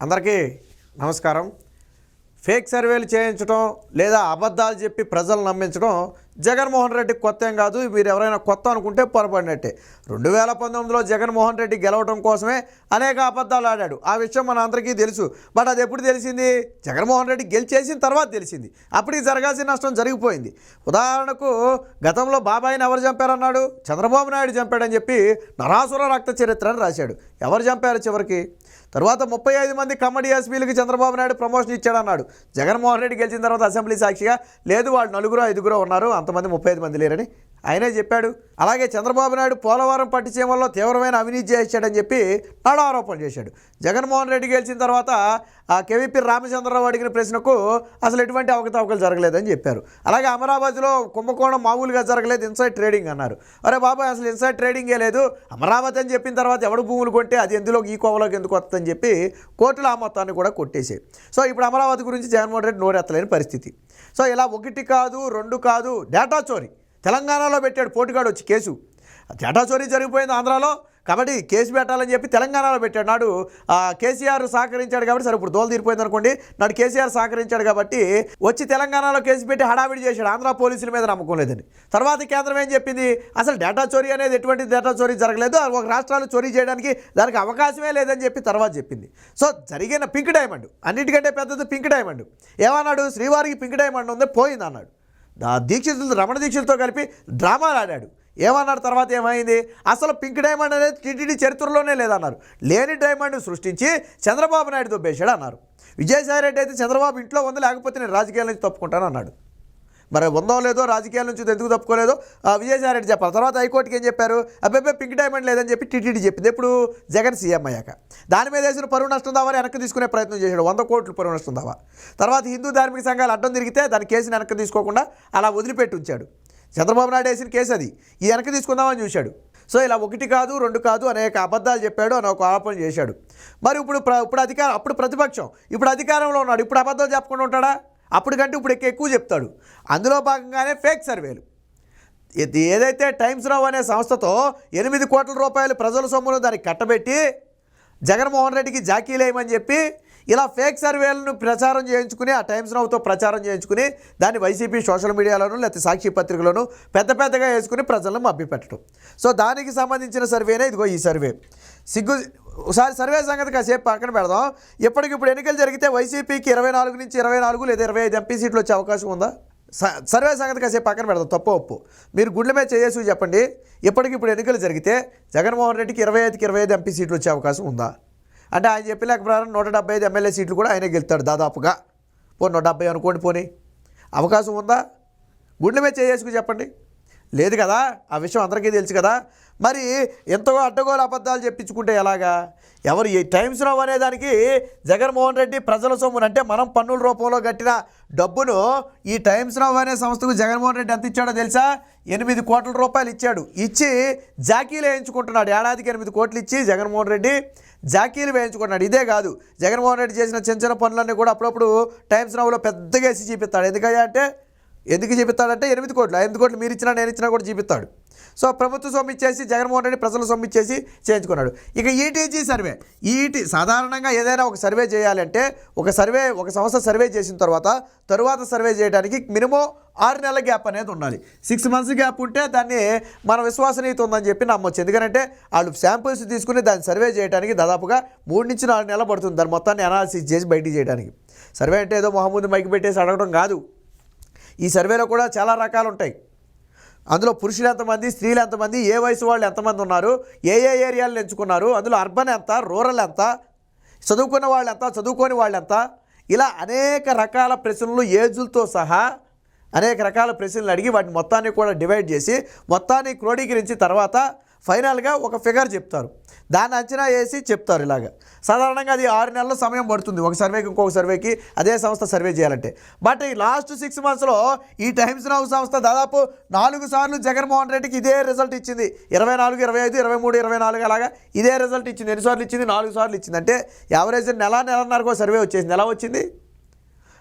అందరికీ నమస్కారం. ఫేక్ సర్వేలు చేయించడం లేదా అబద్ధాలు చెప్పి ప్రజలు నమ్మించడం జగన్మోహన్ రెడ్డి కొత్త ఏం కాదు మీరు ఎవరైనా కొత్త అనుకుంటే పొరపడినట్టే. రెండు వేల పంతొమ్మిదిలో జగన్మోహన్ రెడ్డి గెలవడం కోసమే అనేక అబద్ధాలు ఆడాడు. ఆ విషయం మన అందరికీ తెలుసు. బట్ అది ఎప్పుడు తెలిసింది? జగన్మోహన్ రెడ్డి గెలిచేసిన తర్వాత తెలిసింది. అప్పటికి జరగాల్సిన నష్టం జరిగిపోయింది. ఉదాహరణకు గతంలో బాబాయిని ఎవరు చంపారన్నాడు? చంద్రబాబు నాయుడు చంపాడని చెప్పి నరాసుర రక్త చరిత్ర అని రాశాడు. ఎవరు చంపారు చివరికి? తర్వాత ముప్పై ఐదు మంది కమ్మడి ఎస్పీలకి చంద్రబాబు నాయుడు ప్రమోషన్ ఇచ్చాడన్నాడు. జగన్మోహన్ రెడ్డి గెలిచిన తర్వాత అసెంబ్లీ సాక్షిగా లేదు వాళ్ళు నలుగురు ఐదుగురు ఉన్నారు. అంతమంది ముప్పై ఐదు మంది లేరని ఆయనే చెప్పాడు అలాగే చంద్రబాబు నాయుడు పోలవరం పట్టిసీమల్లో తీవ్రమైన అవినీతి చేశాడని చెప్పి నాడు ఆరోపణలు చేశాడు. జగన్మోహన్ రెడ్డి గెలిచిన తర్వాత ఆ కేవీపీ రామచంద్రరావు అడిగిన ప్రశ్నకు అసలు ఎటువంటి అవకతవకలు జరగలేదని చెప్పారు. అలాగే అమరావతిలో కుంభకోణం మామూలుగా జరగలేదు ఇన్సైడ్ ట్రేడింగ్ అన్నారు. అరే బాబాయ్ అసలు ఇన్సైడ్ ట్రేడింగే లేదు. అమరావతి అని చెప్పిన తర్వాత ఎవడు భూములు కొంటే అది ఎందులో ఈ కోవలోకి ఎందుకు వస్తుందని చెప్పి కోర్టులు ఆ మొత్తాన్ని కూడా కొట్టేసాయి సో ఇప్పుడు అమరావతి గురించి జగన్మోహన్ రెడ్డి నోరెత్తలేని పరిస్థితి. సో ఇలా ఒకటి కాదు రెండు కాదు డేటా చోరీ. తెలంగాణలో పెట్టాడు పోటుగాడు వచ్చి కేసు. డేటా చోరీ జరిగిపోయింది ఆంధ్రాలో. కాబట్టి కేసు పెట్టాలని చెప్పి తెలంగాణలో పెట్టాడు. నాడు ఆ, కేసీఆర్ సహకరించాడు కాబట్టి సరే ఇప్పుడు దోలు తీరిపోయింది అనుకోండి. నాడు కేసీఆర్ సహకరించాడు కాబట్టి వచ్చి తెలంగాణలో కేసు పెట్టి హడావిడి చేశాడు. ఆంధ్ర పోలీసుల మీద నమ్మకం లేదని. తర్వాత కేంద్రం ఏం చెప్పింది? అసలు డేటా చోరీ అనేది ఎటువంటి డేటా చోరీ జరగలేదు. అది ఒక రాష్ట్రాలు చోరీ చేయడానికి దానికి అవకాశమే లేదని చెప్పి తర్వాత చెప్పింది. సో జరిగిన పింక్ డైమండ్. అన్నిటికంటే పెద్దది పింక్ డైమండ్. ఏమన్నాడు? శ్రీవారికి పింక్ డైమండ్ ఉంది పోయింది అన్నాడు ఆ దీక్షితులతో రమణ దీక్షలతో కలిపి డ్రామాలు ఆడాడు. ఏమన్నాడు తర్వాత ఏమైంది? అసలు పింక్ డైమండ్ అనేది టీటీడీ చరిత్రలోనే లేదన్నారు. లేని డైమండ్ సృష్టించి చంద్రబాబు నాయుడు దొబ్బేశాడు అన్నారు. విజయసాయి రెడ్డి అయితే చంద్రబాబు ఇంట్లో ఉంది లేకపోతే నేను రాజకీయాల నుంచి తప్పుకుంటాను అన్నాడు మరి ఉందో లేదో రాజకీయాల నుంచి ఎందుకు తప్పుకోలేదో ఆ చెప్పాలి. తర్వాత హైకోర్టుకి ఏం చెప్పారు? అబ్బాయి పింక్ డైమండ్ లేదని చెప్పి టీటీడీ చెప్పింది. ఎప్పుడు? జగన్ సీఎం అయ్యాక. దాని మీద వేసిన పరువు నష్టం దావా వెనక్కి తీసుకునే ప్రయత్నం చేశాడు. వంద కోట్లు పరువు నష్టం దావా. తర్వాత హిందూ ధార్మిక సంఘాలు అడ్డం తిరిగితే దాని కేసుని వెనక్కి తీసుకోకుండా అలా వదిలిపెట్టి ఉంచాడు. చంద్రబాబు నాయుడు వేసిన కేసు అది. ఈ వెనక్కి తీసుకుందామని చూశాడు. సో ఇలా ఒకటి కాదు రెండు కాదు అనేక అబద్ధాలు చెప్పాడు అని ఒక ఆరోపణ చేశాడు. మరి ఇప్పుడు ప్ర- ఇప్పుడు అధికారం అప్పుడు ప్రతిపక్షం ఇప్పుడు అధికారంలో ఉన్నాడు. ఇప్పుడు అబద్ధాలు చెప్పకుండా ఉంటాడా? అప్పటికంటే ఇప్పుడు ఎక్కువ ఎక్కువ చెప్తాడు. అందులో భాగంగానే ఫేక్ సర్వేలు ఏదైతే టైమ్స్ రావు అనే సంస్థతో ఎనిమిది కోట్ల రూపాయలు ప్రజల సొమ్మును దానికి కట్టబెట్టి జగన్మోహన్ రెడ్డికి జాకీలేయమని చెప్పి ఇలా ఫేక్ సర్వేలను ప్రచారం చేయించుకుని ఆ టైమ్స్ నౌతో ప్రచారం చేయించుకుని దాన్ని వైసీపీ సోషల్ మీడియాలోను లేకపోతే సాక్షి పత్రికలోను పెద్ద పెద్దగా వేసుకుని ప్రజలను మభ్యపెట్టడం. సో దానికి సంబంధించిన సర్వేనే ఇదిగో ఈ సర్వే. సిగ్గు ఒకసారి సర్వే సంగతి కాసేపు పక్కన పెడదాం. ఇప్పటికిప్పుడు ఎన్నికలు జరిగితే వైసీపీకి ఇరవై నాలుగు నుంచి ఇరవై నాలుగు లేదా ఇరవై ఐదు ఎంపీ సీట్లు వచ్చే అవకాశం ఉందా? స- సర్వే సంగతి కాసేపు పక్కన పెడదాం తప్పు ఒప్పు. మీరు గుండె మీద చేసి చెప్పండి. ఇప్పటికిప్పుడు ఎన్నికలు జరిగితే జగన్మోహన్ రెడ్డికి ఇరవై ఐదుకి ఇరవై ఐదు ఎంపీ సీట్లు వచ్చే అవకాశం ఉందా? అంటే ఆయన చెప్పిన ప్రకారం నూట డెబ్బై ఐదు ఎమ్మెల్యే సీట్లు కూడా ఆయనే గెలుతాడు దాదాపుగా. పోనీ నూట డెబ్బై అనుకోండి పోనీ. అవకాశం ఉందా? గుండె మీద చేసుకుని చెప్పండి. లేదు కదా ఆ విషయం అందరికీ తెలుసు కదా. మరి ఎంతగో అడ్డగోలు అబద్ధాలు చెప్పించుకుంటే ఎలాగా? ఎవరు ఈ టైమ్స్ రావు అనే దానికి జగన్మోహన్ రెడ్డి ప్రజల సొమ్మును అంటే మనం పన్నుల రూపంలో కట్టిన డబ్బును ఈ టైమ్స్ రావు అనే సంస్థకు జగన్మోహన్ రెడ్డి ఎంత ఇచ్చాడో తెలుసా? ఎనిమిది కోట్ల రూపాయలు ఇచ్చాడు. ఇచ్చి జాకీలు వేయించుకుంటున్నాడు. ఏడాదికి ఎనిమిది కోట్లు ఇచ్చి జగన్మోహన్ రెడ్డి జాకీలు వేయించుకున్నాడు ఇదే కాదు జగన్మోహన్ రెడ్డి చేసిన చిన్న చిన్న పనులన్నీ కూడా అప్పుడప్పుడు టైమ్స్ రావులో పెద్దగా వేసి చూపిస్తాడు. ఎందుకయ్యా అంటే ఎందుకు చూపిస్తాడంటే ఎనిమిది కోట్లు. ఎనిమిది కోట్లు మీరు ఇచ్చినా నేను ఇచ్చినా కూడా చూపిస్తాడు. సో ప్రభుత్వ సొమ్ము ఇచ్చేసి జగన్మోహన్ రెడ్డి ప్రజల సొమ్ము ఇచ్చేసి చేయించుకున్నాడు. ఇక ఈటీజీ సర్వే ఈటీ సాధారణంగా ఏదైనా ఒక సర్వే చేయాలంటే ఒక సర్వే ఒక సంస్థ సర్వే చేసిన తర్వాత తరువాత సర్వే చేయడానికి మినిమం ఆరు నెలల గ్యాప్ అనేది ఉండాలి. సిక్స్ మంత్స్ గ్యాప్ ఉంటే దాన్ని మన విశ్వసనీయత ఉందని చెప్పి నమ్మొచ్చు. ఎందుకంటే వాళ్ళు శాంపుల్స్ తీసుకుని దాన్ని సర్వే చేయడానికి దాదాపుగా మూడు నుంచి నాలుగు నెలలు పడుతుంది దాని మొత్తాన్ని అనాలిసిస్ చేసి బయటికి చేయడానికి. సర్వే అంటే ఏదో మహమ్మద్ మైకి పెట్టేసి అడగడం కాదు. ఈ సర్వేలో కూడా చాలా రకాలు ఉంటాయి. అందులో పురుషులు ఎంతమంది స్త్రీలు ఎంతమంది ఏ వయసు వాళ్ళు ఎంతమంది ఉన్నారు ఏ ఏ ఏరియాలు ఎంచుకున్నారు అందులో అర్బన్ ఎంత రూరల్ ఎంత చదువుకున్న వాళ్ళు ఎంత చదువుకోని వాళ్ళు ఎంత ఇలా అనేక రకాల ప్రశ్నలు ఏజులతో సహా అనేక రకాల ప్రశ్నలు అడిగి వాటిని మొత్తాన్ని కూడా డివైడ్ చేసి మొత్తాన్ని క్రోడీకరించి తర్వాత ఫైనల్గా ఒక ఫిగర్ చెప్తారు. దాన్ని అంచనా వేసి చెప్తారు ఇలాగ. సాధారణంగా అది ఆరు నెలల సమయం పడుతుంది. ఒక సర్వేకి ఇంకొక సర్వేకి అదే సంస్థ సర్వే చేయాలంటే. బట్ ఈ లాస్ట్ సిక్స్ మంత్స్లో ఈ టైమ్స్ నౌ సంస్థ దాదాపు నాలుగు సార్లు జగన్మోహన్ రెడ్డికి ఇదే రిజల్ట్ ఇచ్చింది. ఇరవై నాలుగు ఇరవై ఐదు ఇరవై మూడు ఇరవై నాలుగు అలాగా ఇదే రిజల్ట్ ఇచ్చింది. ఎన్నిసార్లు ఇచ్చింది? నాలుగు సార్లు ఇచ్చింది. అంటే యావరేజ్ నెల నెలన్నరకు సర్వే వచ్చేసింది. ఎలా వచ్చింది?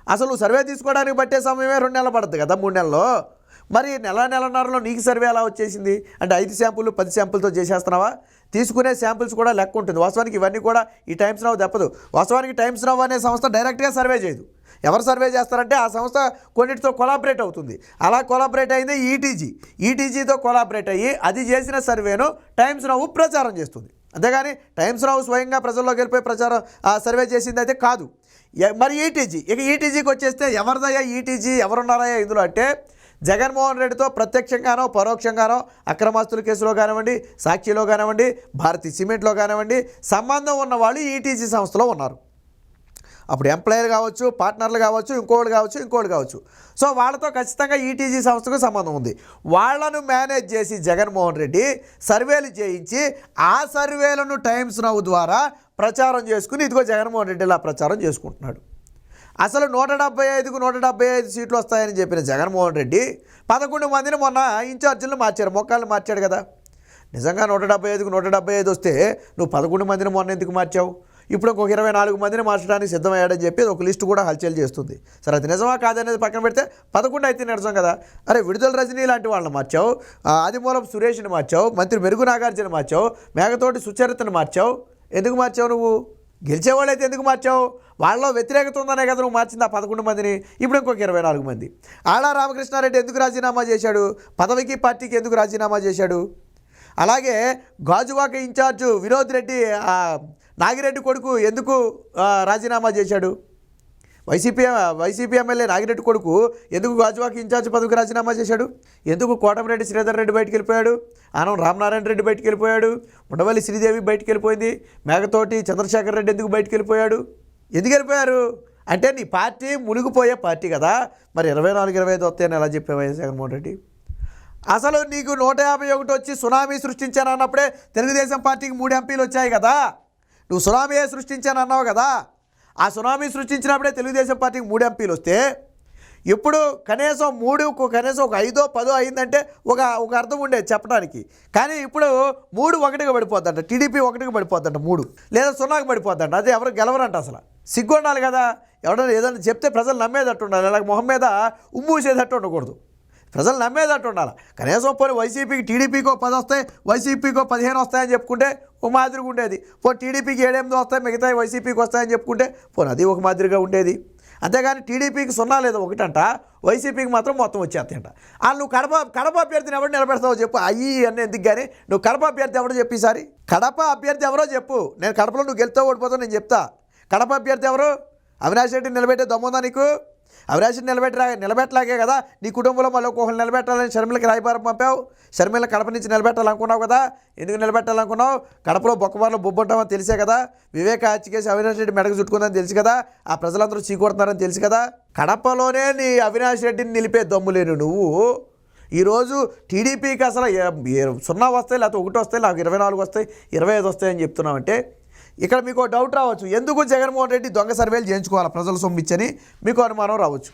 అసలు సర్వే తీసుకోవడానికి పట్టే సమయమే రెండు నెలలు పడుతుంది కదా మూడు నెలల్లో మరి నెల నెలన్నరలో నీకు సర్వే ఎలా వచ్చేసింది? అంటే ఐదు శాంపుల్ పది శాంపుల్తో చేసేస్తున్నావా? తీసుకునే శాంపిల్స్ కూడా లెక్క ఉంటుంది. వాస్తవానికి ఇవన్నీ కూడా ఈ టైమ్స్ నవ్ తప్పదు వాస్తవానికి టైమ్స్ నవ్ అనే సంస్థ డైరెక్ట్గా సర్వే చేయదు. ఎవరు సర్వే చేస్తారంటే ఆ సంస్థ కొన్నిటితో కొలాబరేట్ అవుతుంది. అలా కొలాబరేట్ అయింది ఈటీజీ. ఈటీజీతో కొలాబరేట్ అయ్యి అది చేసిన సర్వేను టైమ్స్ నవ్వు ప్రచారం చేస్తుంది. అంతేగాని టైమ్స్ నవ్వు స్వయంగా ప్రజల్లోకి వెళ్ళిపోయి ప్రచారం ఆ సర్వే చేసింది అయితే కాదు. మరి ఈటీజీ. ఇక ఈటీజీకి వచ్చేస్తే ఎవరిదయ్యా ఈటీజీ? ఎవరున్నారయ్యా ఇందులో అంటే జగన్మోహన్ రెడ్డితో ప్రత్యక్షంగానో పరోక్షంగానో అక్రమాస్తుల కేసులో కానివ్వండి సాక్షిలో కానివ్వండి భారతీ సిమెంట్లో కానివ్వండి సంబంధం ఉన్న వాళ్ళు ఈటీజీ సంస్థలో ఉన్నారు. అప్పుడు ఎంప్లాయర్ కావచ్చు పార్ట్నర్లు కావచ్చు ఇంకోళ్ళు కావచ్చు ఇంకోళ్ళు కావచ్చు. సో వాళ్ళతో ఖచ్చితంగా ఈటీజీ సంస్థకు సంబంధం ఉంది. వాళ్ళను మేనేజ్ చేసి జగన్మోహన్ రెడ్డి సర్వేలు చేయించి ఆ సర్వేలను టైమ్స్ నవ్వు ద్వారా ప్రచారం చేసుకుని ఇదిగో జగన్మోహన్ రెడ్డి ఇలా ప్రచారం చేసుకుంటున్నాడు. అసలు నూట డెబ్బై ఐదుకు నూట డెబ్బై ఐదు సీట్లు వస్తాయని చెప్పిన జగన్మోహన్ రెడ్డి పదకొండు మందిని మొన్న ఇన్ఛార్జీలను మార్చారు మొక్కలను మార్చాడు కదా. నిజంగా నూట డెబ్బై ఐదుకు నూట డెబ్బై ఐదు వస్తే నువ్వు పదకొండు మందిని మొన్న ఎందుకు మార్చావు? ఇప్పుడు ఇంకొక ఇరవై నాలుగు మందిని మార్చడానికి సిద్ధమయ్యాడని చెప్పి ఒక లిస్టు కూడా హల్చల్ చేస్తుంది. సరే అది నిజమా కాదనేది పక్కన పెడితే పదకొండు అయితే నిజం కదా. అరే విడుదల రజనీ లాంటి వాళ్ళని మార్చావు ఆదిమూలం సురేష్ని మార్చావు మంత్రి మెరుగు నాగార్జున మార్చావు మేఘతోటి సుచరితను మార్చావు. ఎందుకు మార్చావు నువ్వు? గెలిచేవాళ్ళైతే ఎందుకు మార్చావు? వాళ్ళలో వ్యతిరేకత ఉందనే కదా నువ్వు మార్చింది ఆ పదకొండు మందిని. ఇప్పుడు ఇంకొక ఇరవై నాలుగు మంది. ఆళ్ళ రామకృష్ణారెడ్డి ఎందుకు రాజీనామా చేశాడు? పదవికి పార్టీకి ఎందుకు రాజీనామా చేశాడు? అలాగే గాజువాక ఇన్ఛార్జ్ వినోద్ రెడ్డి నాగిరెడ్డి కొడుకు ఎందుకు రాజీనామా చేశాడు? వైసీపీ వైసీపీ ఎమ్మెల్యే నాగిరెడ్డి కొడుకు ఎందుకు గాజువాకి ఇన్ఛార్జ్ పదవికి రాజీనామా చేశాడు? ఎందుకు కోటమిరెడ్డి శ్రీధర్ రెడ్డి బయటికి వెళ్ళిపోయాడు? ఆనం రామనారాయణ రెడ్డి బయటికి వెళ్ళిపోయాడు? ఉండవల్లి శ్రీదేవి బయటికి వెళ్ళిపోయింది? మేఘతోటి చంద్రశేఖర్ రెడ్డి ఎందుకు బయటికి వెళ్ళిపోయాడు? ఎందుకు వెళ్ళిపోయారు? అంటే నీ పార్టీ మునిగిపోయే పార్టీ కదా. మరి ఇరవై నాలుగు ఇరవై ఐదు వస్తాయని ఎలా చెప్పావు జగన్మోహన్ రెడ్డి? అసలు నీకు నూట యాభై ఒకటి వచ్చి సునామీ సృష్టించాను అన్నప్పుడే తెలుగుదేశం పార్టీకి మూడు ఎంపీలు వచ్చాయి కదా. నువ్వు సునామీయే సృష్టించాను అన్నావు కదా. ఆ సునామీ సృష్టించినప్పుడే తెలుగుదేశం పార్టీకి మూడు ఎంపీలు వస్తే ఇప్పుడు కనీసం మూడు కనీసం ఒక ఐదో పదో అయిందంటే ఒక ఒక అర్థం ఉండేది చెప్పడానికి. కానీ ఇప్పుడు మూడు ఒకటిగా పడిపోద్దంట టీడీపీ ఒకటిగా పడిపోద్దంట మూడు. లేదా సున్నాకి పడిపోద్దంట అది ఎవరు గెలవరంట అసలు. సిగ్గుండాలి కదా. ఎవడన్నా ఏదైనా చెప్తే ప్రజలు నమ్మేదట్టు ఉండాలి. అలాగే మొహం మీద ఉమ్మూసేదట్టు ఉండకూడదు. ప్రజలు నమ్మేదట్టు ఉండాలి. కనీసం పోనీ వైసీపీకి టీడీపీకో పది వస్తాయి వైసీపీకో పదిహేను వస్తాయని చెప్పుకుంటే ఒక మాదిరిగా ఉండేది. పో టీడీపీకి ఏడెనిమిది వస్తాయి మిగతాయి వైసీపీకి వస్తాయని చెప్పుకుంటే పోనీ అది ఒక మాదిరిగా ఉండేది. అంతేగాని టీడీపీకి సున్నా లేదు ఒకటంట వైసీపీకి మాత్రం మొత్తం వచ్చేస్తాయంట. ఆ నువ్వు కడప కడప అభ్యర్థిని ఎవరు నిలబెడతావో చెప్పు. అయ్యి అని ఎందుకు కానీ నువ్వు కడప అభ్యర్థి ఎవరో చెప్పు ఈసారి. కడప అభ్యర్థి ఎవరో చెప్పు. నేను కడపలో నువ్వు గెలుతావు ఓడిపోతావు నేను చెప్తా. కడప అభ్యర్థి ఎవరు? అవినాష్ రెడ్డి నిలబెట్టే దమ్ముందా నీకు? అవిరాశిని నిలబెట్టరా నిలబెట్టలాగే కదా. నీ కుటుంబంలో మళ్ళీ ఒక్కొక్కరు నిలబెట్టాలని షర్మిలకి రాయబారం పంపావు. షర్మిల కడప నుంచి నిలబెట్టాలనుకున్నావు కదా. ఎందుకు నిలబెట్టాలనుకున్నావు? కడపలో బొక్కబార్లో బొబ్బుంటామని తెలిసే కదా. వివేక హత్యకేసి అవినాష్ రెడ్డి మెడకు చుట్టుకుందని తెలుసు కదా. ఆ ప్రజలందరూ చీకొడుతున్నారని తెలుసు కదా. కడపలోనే నీ అవినాష్ రెడ్డిని నిలిపే దమ్ము లేను నువ్వు. ఈరోజు టీడీపీకి అసలు సున్నా వస్తాయి లేకపోతే ఒకటి వస్తాయి నాకు ఇరవై నాలుగు వస్తాయి ఇరవై ఐదు వస్తాయి అని చెప్తున్నామంటే ఇక్కడ మీకు డౌట్ రావచ్చు. ఎందుకు జగన్మోహన్ రెడ్డి దొంగ సర్వేలు చేయించుకోవాలి? ప్రజల సొమ్మిచ్చని మీకు అనుమానం రావచ్చు.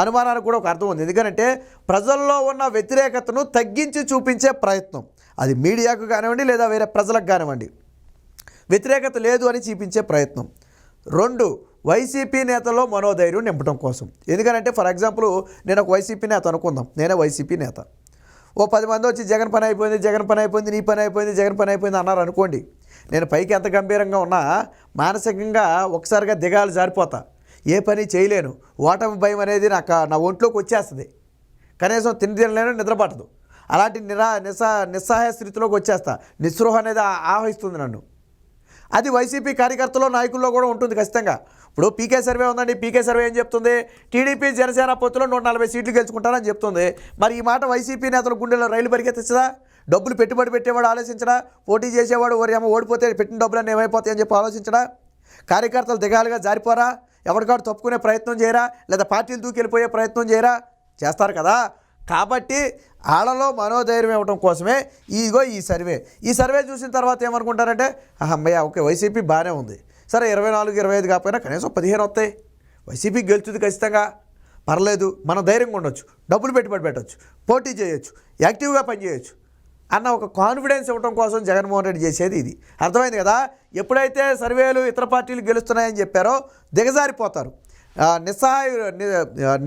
అనుమానానికి కూడా ఒక అర్థం ఉంది. ఎందుకంటే ప్రజల్లో ఉన్న వ్యతిరేకతను తగ్గించి చూపించే ప్రయత్నం. అది మీడియాకు కానివ్వండి లేదా వేరే ప్రజలకు కానివ్వండి. వ్యతిరేకత లేదు అని చూపించే ప్రయత్నం. రెండు వైసీపీ నేతలో మనోధైర్యం నింపడం కోసం. ఎందుకంటే ఫర్ ఎగ్జాంపుల్ నేను ఒక వైసీపీ నేత అనుకుందాం. నేనే వైసీపీ నేత. ఓ పది మంది వచ్చి జగన్ పని అయిపోయింది జగన్ పని అయిపోయింది నీ పని అయిపోయింది జగన్ పని అయిపోయింది అన్నారు అనుకోండి. నేను పైకి ఎంత గంభీరంగా ఉన్నా మానసికంగా ఒకసారిగా దిగాలు జారిపోతా. ఏ పని చేయలేను. ఓటమి భయం అనేది నాకు నా ఒంట్లోకి వచ్చేస్తుంది. కనీసం తిండి తినలేను నిద్రపట్టదు. అలాంటి నిరా నిస్సా నిస్సహాయ స్థితిలోకి వచ్చేస్తా. నిస్పృహ అనేది ఆ- నన్ను. అది వైసీపీ కార్యకర్తలో నాయకుల్లో కూడా ఉంటుంది ఖచ్చితంగా. ఇప్పుడు పీకే సర్వే ఉందండి. పీకే సర్వే ఏం చెప్తుంది? టీడీపీ జనసేన పొత్తులో నూట నలభై సీట్లు గెలుచుకుంటారని చెప్తుంది. మరి ఈ మాట వైసీపీ నేతల గుండెలో రైలు పరిగెత్తించదా డబ్బులు పెట్టుబడి పెట్టేవాడు ఆలోచించడా? పోటీ చేసేవాడు ఓరి ఏమో ఓడిపోతే పెట్టిన డబ్బులన్నీ ఏమైపోతాయని చెప్పి ఆలోచించడా? కార్యకర్తలు దిగాలుగా జారిపోరా? ఎవరికాడు తప్పుకునే ప్రయత్నం చేయరా? లేదా పార్టీలు దూకెళ్ళిపోయే ప్రయత్నం చేయరా? చేస్తారు కదా. కాబట్టి ఆళ్ళలో మనోధైర్యం ఇవ్వడం కోసమే ఇదిగో ఈ సర్వే. ఈ సర్వే చూసిన తర్వాత ఏమనుకుంటారంటే అమ్మయ్య ఓకే వైసీపీ బాగానే ఉంది. సరే ఇరవై నాలుగు ఇరవై ఐదు కాకపోయినా కనీసం పదిహేను వస్తాయి. వైసీపీ గెలుచుది ఖచ్చితంగా. పర్లేదు మనం ధైర్యంగా ఉండొచ్చు. డబ్బులు పెట్టుబడి పెట్టొచ్చు. పోటీ చేయొచ్చు. యాక్టివ్గా పనిచేయచ్చు. అన్న ఒక కాన్ఫిడెన్స్ ఇవ్వడం కోసం జగన్మోహన్ రెడ్డి చేసేది ఇది. అర్థమైంది కదా? ఎప్పుడైతే సర్వేలు ఇతర పార్టీలు గెలుస్తున్నాయని చెప్పారో దిగజారిపోతారు. నిస్సహాయ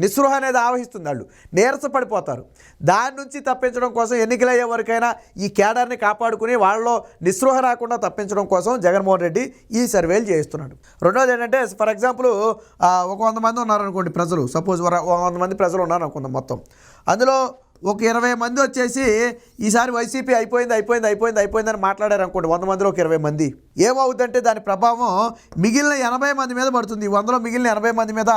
నిస్సృహ అనేది ఆవహిస్తుంది వాళ్ళు. నీరస పడిపోతారు దాని నుంచి తప్పించడం కోసం ఎన్నికలయ్యే వరకైనా ఈ కేడర్ని కాపాడుకుని వాళ్ళలో నిస్సృహ రాకుండా తప్పించడం కోసం జగన్మోహన్ రెడ్డి ఈ సర్వేలు చేయిస్తున్నాడు. రెండోది ఏంటంటే ఫర్ ఎగ్జాంపుల్ ఒక వంద మంది ఉన్నారనుకోండి ప్రజలు. సపోజ్ వంద మంది ప్రజలు ఉన్నారనుకుందాం మొత్తం. అందులో ఒక ఇరవై మంది వచ్చేసి ఈసారి వైసీపీ అయిపోయింది అయిపోయింది అయిపోయింది అయిపోయింది అని మాట్లాడారు అనుకోండి. వంద మందిలో ఒక ఇరవై మంది. ఏమవుతుందంటే దాని ప్రభావం మిగిలిన ఎనభై మంది మీద పడుతుంది. వందలో మిగిలిన ఎనభై మంది మీద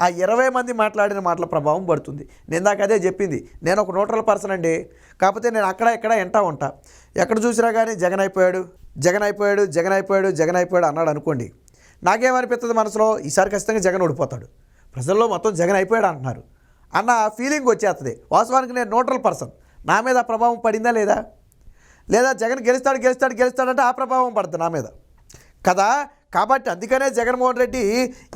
ఆ ఇరవై మంది మాట్లాడిన మాటల ప్రభావం పడుతుంది. నేను దాకా అదే చెప్పింది. నేను ఒక న్యూట్రల్ పర్సన్ అండి. కాకపోతే నేను అక్కడ ఇక్కడ ఎంటా ఉంటా. ఎక్కడ చూసినా కానీ జగన్ అయిపోయాడు జగన్ అయిపోయాడు జగన్ అయిపోయాడు జగన్ అయిపోయాడు అన్నాడు అనుకోండి. నాకేమనిపిస్తుంది మనసులో? ఈసారి ఖచ్చితంగా జగన్ ఓడిపోతాడు. ప్రజల్లో మొత్తం జగన్ అయిపోయాడు అంటున్నారు. అన్న ఫీలింగ్ వచ్చేస్తుంది. వాస్తవానికి నేను న్యూట్రల్ పర్సన్ నా మీద ప్రభావం పడిందా లేదా? లేదా జగన్ గెలుస్తాడు గెలుస్తాడు గెలుస్తాడంటే ఆ ప్రభావం పడుతుంది నా మీద. కదా? కాబట్టి అందుకనే జగన్మోహన్ రెడ్డి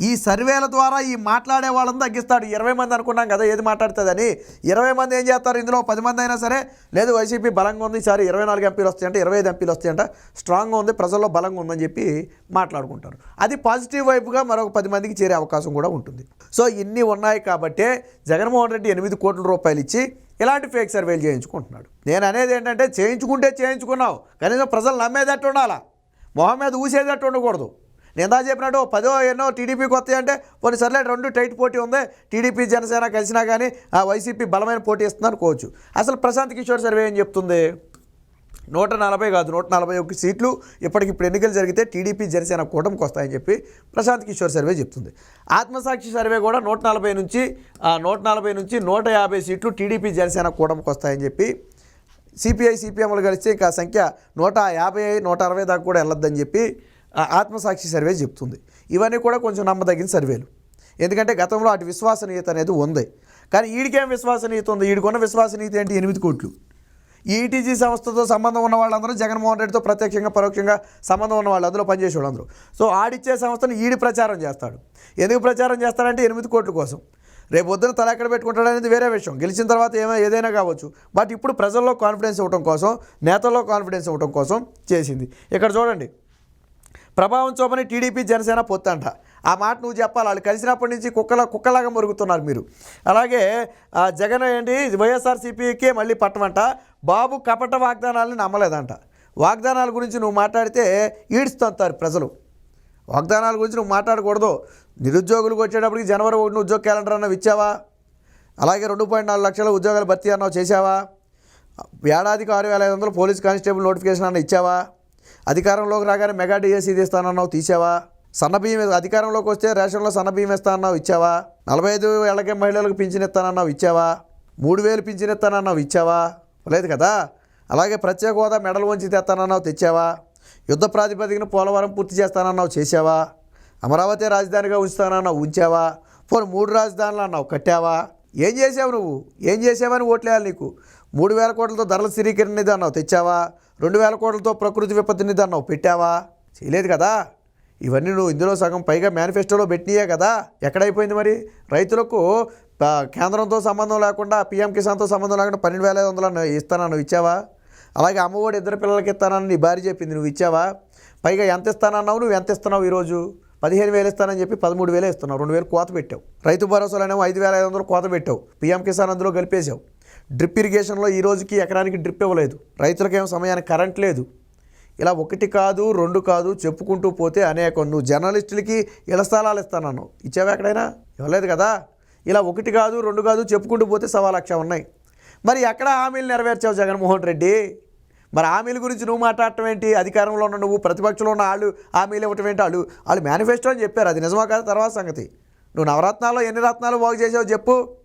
ఈ సర్వేల ద్వారా ఈ మాట్లాడే వాళ్ళని తగ్గిస్తాడు. ఇరవై మంది అనుకున్నాం కదా ఏది మాట్లాడుతుందని. ఇరవై మంది ఏం చేస్తారు? ఇందులో పది మంది అయినా సరే లేదు వైసీపీ బలంగా ఉంది ఈసారి ఇరవై నాలుగు ఎంపీలు వస్తాయంట ఇరవై ఐదు ఎంపీలు వస్తాయంట స్ట్రాంగ్గా ఉంది ప్రజల్లో బలంగా ఉందని చెప్పి మాట్లాడుకుంటారు. అది పాజిటివ్ వైపుగా మరొక పది మందికి చేరే అవకాశం కూడా ఉంటుంది. సో ఇన్ని ఉన్నాయి కాబట్టే జగన్మోహన్ రెడ్డి ఎనిమిది కోట్ల రూపాయలు ఇచ్చి ఇలాంటి ఫేక్ సర్వేలు చేయించుకుంటున్నాడు. నేను అనేది ఏంటంటే చేయించుకుంటే చేయించుకున్నావు. కనీసం ప్రజలు నమ్మేదట్టు ఉండాలా? మొహం మీద ఊసేదట్టు ఉండకూడదు. నేను దా చెప్పినట్టు పదో ఎన్నో టీడీపీకి వస్తాయి అంటే కొన్ని సర్లే రెండు టైట్ పోటీ ఉంది. టీడీపీ జనసేన కలిసినా కానీ ఆ వైసీపీ బలమైన పోటీ ఇస్తున్నారు కోవచ్చు. అసలు ప్రశాంత్ కిషోర్ సర్వే ఏం చెప్తుంది? నూట నలభై కాదు నూట నలభై ఒక్క సీట్లు ఇప్పటికిప్పుడు ఎన్నికలు జరిగితే టీడీపీ జనసేన కూటమికి వస్తాయని చెప్పి ప్రశాంత్ కిషోర్ సర్వే చెప్తుంది. ఆత్మసాక్షి సర్వే కూడా నూట నలభై నుంచి నూట నలభై నుంచి నూట యాభై సీట్లు టీడీపీ జనసేన కూటమికి వస్తాయని చెప్పి సిపిఐ సిపిఎంలు కలిస్తే ఇంకా ఆ సంఖ్య నూట యాభై నూట అరవై దాకా కూడా వెళ్ళొద్దని చెప్పి ఆత్మసాక్షి సర్వే చెప్తుంది. ఇవన్నీ కూడా కొంచెం నమ్మదగిన సర్వేలు. ఎందుకంటే గతంలో అటు విశ్వసనీయత అనేది ఉంది. కానీ ఈడికేం విశ్వసనీయత ఉంది? ఈడికున్న విశ్వసనీయత ఏంటి? ఎనిమిది కోట్లు. ఈటీజీ సంస్థతో సంబంధం ఉన్న వాళ్ళందరూ జగన్మోహన్ రెడ్డితో ప్రత్యక్షంగా పరోక్షంగా సంబంధం ఉన్న వాళ్ళు. అందులో పనిచేసే వాళ్ళందరూ. సో ఆడిచ్చే సంస్థను ఈడి ప్రచారం చేస్తాడు. ఎందుకు ప్రచారం చేస్తాడంటే ఎనిమిది కోట్ల కోసం. రేపు పొద్దున తల ఎక్కడ పెట్టుకుంటాడు అనేది వేరే విషయం. గెలిచిన తర్వాత ఏమైనా ఏదైనా కావచ్చు. బట్ ఇప్పుడు ప్రజల్లో కాన్ఫిడెన్స్ ఇవ్వడం కోసం నేతల్లో కాన్ఫిడెన్స్ ఇవ్వడం కోసం చేసింది. ఇక్కడ చూడండి. ప్రభావం చూపని టీడీపీ జనసేన పొత్తంట. ఆ మాట నువ్వు చెప్పాలి. వాళ్ళు కలిసినప్పటి నుంచి కుక్కల కుక్కలాగా మురుగుతున్నారు మీరు. అలాగే ఆ, జగన్ ఏంటి? వైఎస్ఆర్సీపీకే మళ్ళీ పట్టమంట. బాబు కపట వాగ్దానాలని నమ్మలేదంట. వాగ్దానాల గురించి నువ్వు మాట్లాడితే ఈడ్చుతుంటారు ప్రజలు. వాగ్దానాల గురించి నువ్వు మాట్లాడకూడదు. నిరుద్యోగులకు వచ్చేటప్పటికి జనవరి ఒకటిన ఉద్యోగ క్యాలెండర్ అన్న ఇచ్చావా? అలాగే రెండు పాయింట్ నాలుగు లక్షల ఉద్యోగాలు భర్తీ అన్నావు చేశావా? ఏడాదికి ఆరు వేల ఐదు వందలు పోలీస్ కానిస్టేబుల్ నోటిఫికేషన్ అన్న ఇచ్చావా? అధికారంలోకి రాగానే మెగా డిఎస్సీ తీస్తానన్నావు తీసావా? సన్న బియ్యం అధికారంలోకి వస్తే రేషన్లో సన్న బియ్యం ఇస్తానన్నావు ఇచ్చావా? నలభై ఐదు ఏళ్ళకే మహిళలకు పింఛన్ ఇస్తానన్నావు ఇచ్చావా? మూడు వేలు పింఛన్ ఇస్తానన్నావు ఇచ్చావా? లేదు కదా? అలాగే ప్రత్యేక హోదా మెడలు వంచి తెస్తానన్నావు తెచ్చావా? యుద్ధ ప్రాతిపదికన పోలవరం పూర్తి చేస్తానన్నావు చేసావా అమరావతి రాజధానిగా ఉంచుతానన్నావు ఉంచావా? పోనీ మూడు రాజధానులు అన్నావు కట్టావా? ఏం చేసావు నువ్వు? ఏం చేసావని ఓట్లేయాలి నీకు? మూడు వేల కోట్లతో ధరల స్థిరీకరణ నిధి అన్నావు తెచ్చావా? రెండు వేల కోట్లతో ప్రకృతి విపత్తి నిధి అన్నావు పెట్టావా? చేయలేదు కదా. ఇవన్నీ నువ్వు ఇందులో సగం పైగా మేనిఫెస్టోలో పెట్టినయే కదా. ఎక్కడైపోయింది మరి? రైతులకు కేంద్రంతో సంబంధం లేకుండా పీఎం కిసాన్తో సంబంధం లేకుండా పన్నెండు వేల ఐదు వందలు అన్నావు ఇస్తానా నువ్వు ఇచ్చావా? అలాగే అమ్మఒడి ఇద్దరు పిల్లలకి ఇస్తానని నీ భార్య చెప్పింది నువ్వు ఇచ్చావా? పైగా ఎంత ఇస్తానన్నావు నువ్వు? ఎంత ఇస్తున్నావు ఈరోజు? పదిహేను వేలు ఇస్తానని చెప్పి పదమూడు వేలే ఇస్తున్నావు. రెండు వేలు కోత పెట్టావు. రైతు భరోసాలోనేమో ఐదు వేల ఐదు వందలు కోత పెట్టావు. పీఎం కిసాన్ అందులో కలిపేశావు. డ్రిప్ ఇరిగేషన్లో ఈ రోజుకి ఎకరానికి డ్రిప్ ఇవ్వలేదు. రైతులకేమో సమయానికి కరెంట్ లేదు. ఇలా ఒకటి కాదు రెండు కాదు చెప్పుకుంటూ పోతే అనేక నువ్వు జర్నలిస్టులకి ఇళ్ళ స్థలాలు ఇస్తానన్నావు. ఇచ్చావా ఎక్కడైనా? ఇవ్వలేదు కదా. ఇలా ఒకటి కాదు రెండు కాదు చెప్పుకుంటూ పోతే సవా లక్ష ఉన్నాయి. మరి ఎక్కడ హామీలు నెరవేర్చావు జగన్మోహన్ రెడ్డి? మరి హామీల గురించి నువ్వు మాట్లాడటం ఏంటి? అధికారంలో ఉన్న నువ్వు ప్రతిపక్షంలో ఉన్న వాళ్ళు హామీలు ఇవ్వటం ఏంటి వాళ్ళు? వాళ్ళు మేనిఫెస్టో అని చెప్పారు. అది నిజమా కాదు తర్వాత సంగతి? నువ్వు నవరత్నాల్లో ఎన్ని రత్నాలు బాగు చేసావు చెప్పు.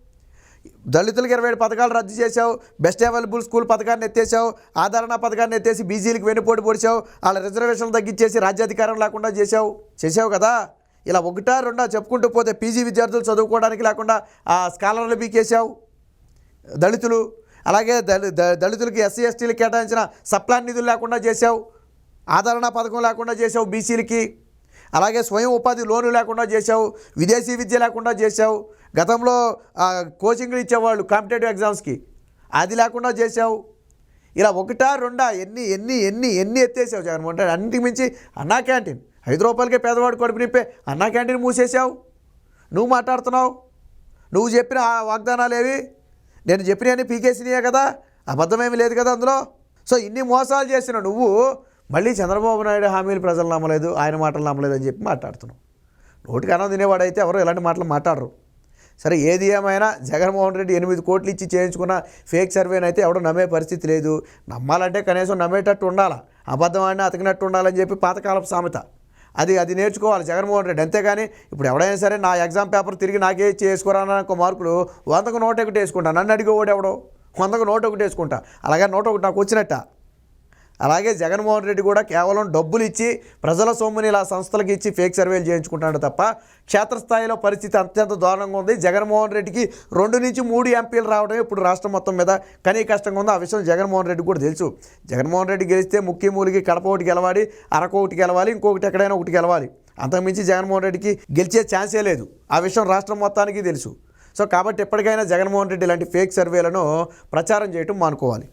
దళితులకు ఇరవై ఏడు పథకాలు రద్దు చేశావు బెస్ట్ అవైలబుల్ స్కూల్ పథకాన్ని ఎత్తేసావు ఆదరణ పథకాన్ని ఎత్తేసి బీజీలకు వెన్నుపోటు పొడిచావు వాళ్ళ రిజర్వేషన్లు తగ్గించేసి రాజ్యాధికారం లేకుండా చేసావు చేసావు కదా? ఇలా ఒకటా రెండా చెప్పుకుంటూ పోతే పీజీ విద్యార్థులు చదువుకోవడానికి లేకుండా ఆ స్కాలర్లు బీకేసావు దళితులు అలాగే దళి ద- దళితులకి ఎస్సీ ఎస్టీలకు కేటాయించిన సప్లాన్ నిధులు లేకుండా చేసావు ఆదరణ పథకం లేకుండా చేసావు బీసీలకి అలాగే స్వయం ఉపాధి లోను లేకుండా చేసావు విదేశీ విద్య లేకుండా చేసావు గతంలో కోచింగ్లు ఇచ్చేవాళ్ళు కాంపిటేటివ్ ఎగ్జామ్స్కి. అది లేకుండా చేసావు ఇలా ఒకటా రెండా ఎన్ని ఎన్ని ఎన్ని ఎన్ని ఎత్తేసావు? జగన్మోహన్ రెడ్డి అన్నింటికి మించి అన్నా క్యాంటీన్. ఐదు రూపాయలకే పేదవాడు కడుపు నింపే అన్నా క్యాంటీన్ మూసేసావు. నువ్వు మాట్లాడుతున్నావు. నువ్వు చెప్పిన ఆ వాగ్దానాలు ఏవి? నేను చెప్పినవన్నీ పీకేసినాయే కదా. అబద్ధమేమి లేదు కదా అందులో. సో ఇన్ని మోసాలు చేసిన నువ్వు మళ్ళీ చంద్రబాబు నాయుడు హామీలు ప్రజలు నమ్మలేదు ఆయన మాటలు నమ్మలేదు అని చెప్పి మాట్లాడుతున్నావు. నోటికి అన్నం తినేవాడైతే ఎవరు ఇలాంటి మాటలు మాట్లాడరు. సరే ఏది ఏమైనా జగన్మోహన్ రెడ్డి ఎనిమిది కోట్లు ఇచ్చి చేయించుకున్న ఫేక్ సర్వేని అయితే ఎవడో నమ్మే పరిస్థితి లేదు. నమ్మాలంటే కనీసం నమ్మేటట్టు ఉండాలా? అబద్ధం ఆడినా అతకినట్టు ఉండాలని చెప్పి పాతకాలపు సామెత. అది అది నేర్చుకోవాలి జగన్మోహన్ రెడ్డి. అంతేగాని ఇప్పుడు ఎవడైనా సరే నా ఎగ్జామ్ పేపర్ తిరిగి నాకే ఇచ్చి మార్కులు వందకు నూట ఒకటి వేసుకుంటా. నన్ను అడిగేవాడు ఎవడో? వందకు నోట ఒకటి వేసుకుంటా. అలాగే నూట ఒకటి నాకు వచ్చినట్ట? అలాగే జగన్మోహన్ రెడ్డి కూడా కేవలం డబ్బులు ఇచ్చి ప్రజల సొమ్ముని ఇలా సంస్థలకు ఇచ్చి ఫేక్ సర్వేలు చేయించుకుంటాడు తప్ప క్షేత్రస్థాయిలో పరిస్థితి అత్యంత దారుణంగా ఉంది. జగన్మోహన్ రెడ్డికి రెండు నుంచి మూడు ఎంపీలు రావడం ఇప్పుడు రాష్ట్రం మొత్తం మీద కనీ కష్టంగా ఉంది. ఆ విషయం జగన్మోహన్ రెడ్డి కూడా తెలుసు. జగన్మోహన్ రెడ్డి గెలిస్తే ముఖ్య మూలికి కడప ఒకటి గెలవాలి అరకు ఒకటి గెలవాలి ఇంకొకటి ఎక్కడైనా ఒకటి గెలవాలి. అంతకుమించి జగన్మోహన్ రెడ్డికి గెలిచే ఛాన్సే లేదు. ఆ విషయం రాష్ట్రం మొత్తానికి తెలుసు. సో కాబట్టి ఎప్పటికైనా జగన్మోహన్ రెడ్డి ఇలాంటి ఫేక్ సర్వేలను ప్రచారం చేయటం మానుకోవాలి.